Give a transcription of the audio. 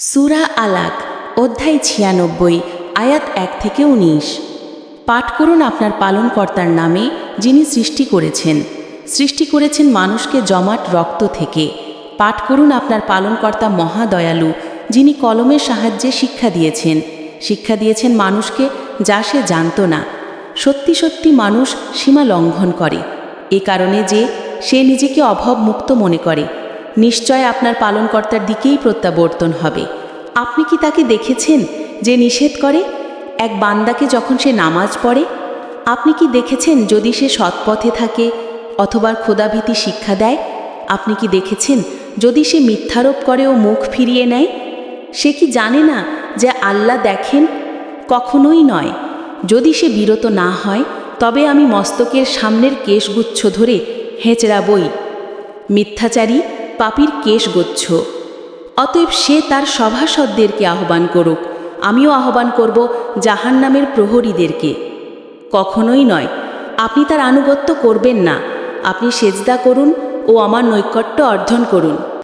সুরা আলাক, অধ্যায় ছিয়ানব্বই, আয়াত এক থেকে উনিশ। পাঠ করুন আপনার পালনকর্তার নামে, যিনি সৃষ্টি করেছেন। সৃষ্টি করেছেন মানুষকে জমাট রক্ত থেকে। পাঠ করুন আপনার পালনকর্তা মহাদয়ালু, যিনি কলমের সাহায্যে শিক্ষা দিয়েছেন। শিক্ষা দিয়েছেন মানুষকে যা সে জানত না। সত্যি সত্যি মানুষ সীমা লঙ্ঘন করে। এ কারণে যে সে নিজেকে অভাবমুক্ত মনে করে। নিশ্চয় আপনার পালনকর্তার দিকেই প্রত্যাবর্তন হবে। আপনি কি তাকে দেখেছেন যে নিষেধ করে? এক বান্দাকে যখন সে নামাজ পড়ে, আপনি কি দেখেছেন যদি সে সৎপথে থাকে অথবা ক্ষুদাভীতি শিক্ষা দেয়? আপনি কি দেখেছেন যদি সে মিথ্যারোপ করে ও মুখ ফিরিয়ে নেয়? সে কি জানে না যে আল্লাহ দেখেন? কখনোই নয়। যদি সে বিরত না হয়, তবে আমি মস্তকের সামনের কেশগুচ্ছ ধরে হেঁচড়াবই। মিথ্যাচারী পাপির কেশগুচ্ছ অতএব সে তার সভাসদদেরকে আহ্বান করুক। আমিও আহ্বান করব জাহান নামের প্রহরীদেরকে। কখনোই নয়, আপনি তার আনুগত্য করবেন না। আপনি সেজদা করুন ও আমার নৈকট্য অর্জন করুন।